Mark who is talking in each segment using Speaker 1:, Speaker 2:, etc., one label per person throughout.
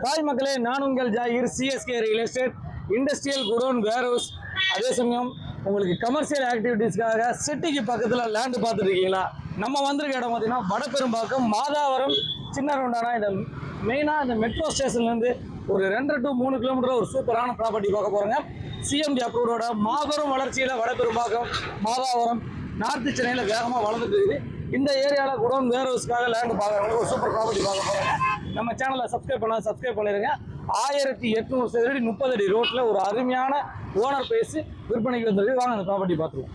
Speaker 1: Hi மக்களே நான் உங்கள் Zakir CSK real estate industrial godown warehouse அதே சமயம் உங்களுக்கு கமர்ஷியல் ஆக்டிவிட்டீஸ்க்காக சிட்டிக்கு பக்கத்தில் லேண்டு பார்த்துட்டு இருக்கீங்களா நம்ம வந்திருக்க இடம் பார்த்தீங்கன்னா வடபெரும்பாக்கம் மாதாவரம் சின்ன ரவுண்டானா இந்த மெயினாக இந்த மெட்ரோ ஸ்டேஷன்லேருந்து ஒரு ரெண்டரை டு மூணு கிலோமீட்டர் ஒரு சூப்பரான ப்ராப்பர்ட்டி பார்க்க போகிறோங்க சிஎம்டி அப்ரூவோட மாபெரும் வளர்ச்சியில் வடபெரும்பாக்கம் மாதாவரம் நார்த்து சென்னையில் வேகமாக வளர்ந்துட்டு இருக்குது. இந்த ஏரியாவில் குடோன் வேர் ஹவுஸ்க்காக லேண்டு பார்க்குறவங்க ஒரு சூப்பர் ப்ராப்பர்ட்டி பார்க்க போகிறாங்க நம்ம சேனலை சப்ஸ்கிரைப் பண்ண சப்ஸ்கிரைப் பண்ணிடுங்க ஆயிரத்தி எட்நூறு சதுரடி முப்பது அடி ரோட்டில் ஒரு அருமையான ஓனர் பேசி விற்பனைக்கு வந்திருக்கு. வாங்க அந்த ப்ராப்பர்ட்டி பார்த்துருவோம்.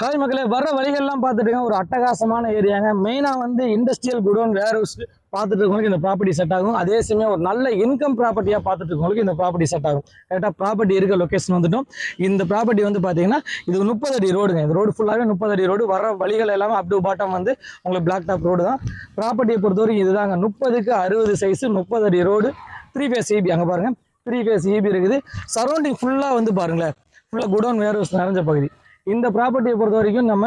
Speaker 1: ஹாய் மக்களே வர்ற வழிகள்லாம் பார்த்துட்டுங்க ஒரு அட்டகாசமான ஏரியாங்க. மெயினாக வந்து இண்டஸ்ட்ரியல் குடோன் வேர் ஹவுஸ் பார்த்துட்டு இருக்கவங்களுக்கு இந்த ப்ராப்பர்ட்டி செட் ஆகும். அதே சமயம் ஒரு நல்ல இன்கம் ப்ராப்பர்ட்டியாக பார்த்துட்டு இருக்கவங்களுக்கு இந்த ப்ராப்பர்ட்டி செட் ஆகும். கரெக்டாக ப்ராப்பர்ட்டி இருக்க லொக்கேஷன் வந்துட்டோம். இந்த ப்ராப்பர்ட்டி வந்து பார்த்தீங்கன்னா இது முப்பது அடி ரோடுங்க இந்த ரோடு ஃபுல்லாகவே முப்பது அடி ரோடு வர வழிகள் எல்லாமே அப் டு பாட்டம் வந்து உங்களுக்கு பிளாக் டாப் ரோடு தான். ப்ராப்பர்ட்டியை பொறுத்தவரைக்கும் இதுதாங்க. முப்பதுக்கு அறுபது சைஸு முப்பது அடி ரோடு த்ரீ ஃபேஸ் இபி அங்கே பாருங்கள் த்ரீ ஃபேஸ் இபி இருக்குது. சரௌண்டிங் ஃபுல்லாக வந்து பாருங்களேன். ஃபுல்லாக குடோன் வேர் ஹவுஸ் நிறைஞ்ச பகுதி. இந்த ப்ராப்பர்ட்டியை பொறுத்த வரைக்கும் நம்ம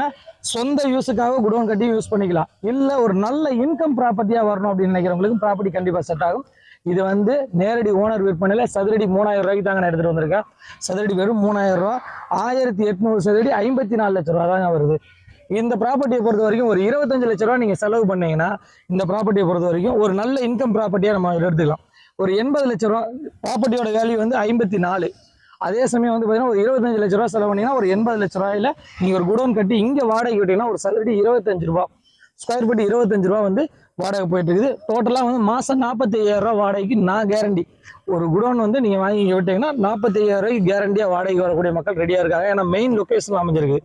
Speaker 1: சொந்த யூஸுக்காக குடோன் கட்டி யூஸ் பண்ணிக்கலாம். இல்லை ஒரு நல்ல இன்கம் ப்ராப்பர்ட்டியாக வரணும் அப்படின்னு நினைக்கிறவங்களுக்கு ப்ராப்பர்ட்டி கண்டிப்பாக செட் ஆகும். இது வந்து நேரடி ஓனர் விற்பனையில் சதுரடி மூணாயிரம் ரூபாய்க்கு தாங்க நான் எடுத்துகிட்டு வந்திருக்கேன். சதுரடி வெறும் மூணாயிரம் ரூபா. ஆயிரத்தி எட்நூறு சதுரடி ஐம்பத்தி நாலு லட்ச ரூபா தாங்க வருது. இந்த ப்ராப்பர்ட்டியை பொறுத்த வரைக்கும் ஒரு இருபத்தஞ்சு லட்ச ரூபா நீங்கள் செலவு பண்ணீங்கன்னா இந்த ப்ராப்பர்ட்டியை பொறுத்த வரைக்கும் ஒரு நல்ல இன்கம் ப்ராப்பர்ட்டியாக நம்ம எடுத்துக்கலாம். ஒரு எண்பது லட்ச ரூபா ப்ராப்பர்ட்டியோட வேல்யூ வந்து ஐம்பத்தி நாலு. அதே சமயம் வந்து பார்த்தீங்கன்னா ஒரு இருபத்தஞ்சு லட்ச ரூபா செலவு பண்ணிங்கன்னா ஒரு எண்பது லட்ச ரூபாயில நீங்கள் ஒரு குடோன் கட்டி இங்கே வாடகை விட்டீங்கன்னா ஒரு சதுரடி இருபத்தஞ்சு ரூபா. ஸ்கொயர் ஃபீட் இருபத்தஞ்சு ரூபா வந்து வாடகை போயிட்டு இருக்குது டோட்டலாக வந்து மாதம் நாற்பத்தி ஐயாயிரம் வாடகைக்கு நான் கேரண்டி ஒரு குடோன் வந்து நீங்கள் வாங்கி விட்டீங்கன்னா நாற்பத்தி ஐயாயிரம் கேரண்டியாக வாடகைக்கு வரக்கூடிய மக்கள் ரெடியாக இருக்காங்க. ஏன்னா மெயின் லொக்கேஷன் அமைஞ்சிருக்கு.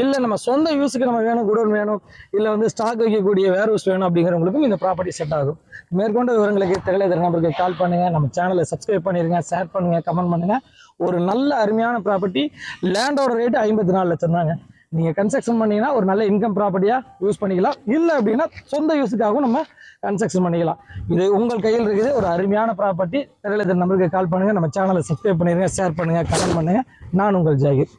Speaker 1: இல்லை நம்ம சொந்த யூஸுக்கு நம்ம வேணும் குடோன் வேணும் இல்லை வந்து ஸ்டாக் வைக்கக்கூடிய வேர் ஹவுஸ் வேணும் அப்படிங்கிறவங்களுக்கும் இந்த ப்ராப்பர்ட்டி செட் ஆகும். மேற்கொண்ட விவரங்களுக்கு தெரியல நம்பருக்கு கால் பண்ணுங்கள் நம்ம சேனலை சப்ஸ்கிரைப் பண்ணிடுங்க ஷேர் பண்ணுங்கள் கமெண்ட் பண்ணுங்கள் ஒரு நல்ல அருமையான ப்ராப்பர்ட்டி லேண்டோட ரேட்டு ஐம்பத்தி நாலு லட்சம் தாங்க. நீங்கள் கன்ஸ்ட்ரக்ஷன் பண்ணீங்கன்னா ஒரு நல்ல இன்கம் ப்ராப்பர்ட்டியாக யூஸ் பண்ணிக்கலாம். இல்லை அப்படின்னா சொந்த யூஸுக்காகவும் நம்ம கன்ஸ்ட்ரக்ஷன் பண்ணிக்கலாம். இது உங்கள் கையில் இருக்குது. ஒரு அருமையான ப்ராப்பர்ட்டி தெரியல நம்பருக்கு கால் பண்ணுங்கள் நம்ம சேனலை சப்ஸ்கிரைப் பண்ணிடுங்க ஷேர் பண்ணுங்கள் கமெண்ட் பண்ணுங்கள் நான் உங்கள் ஜாகிர்.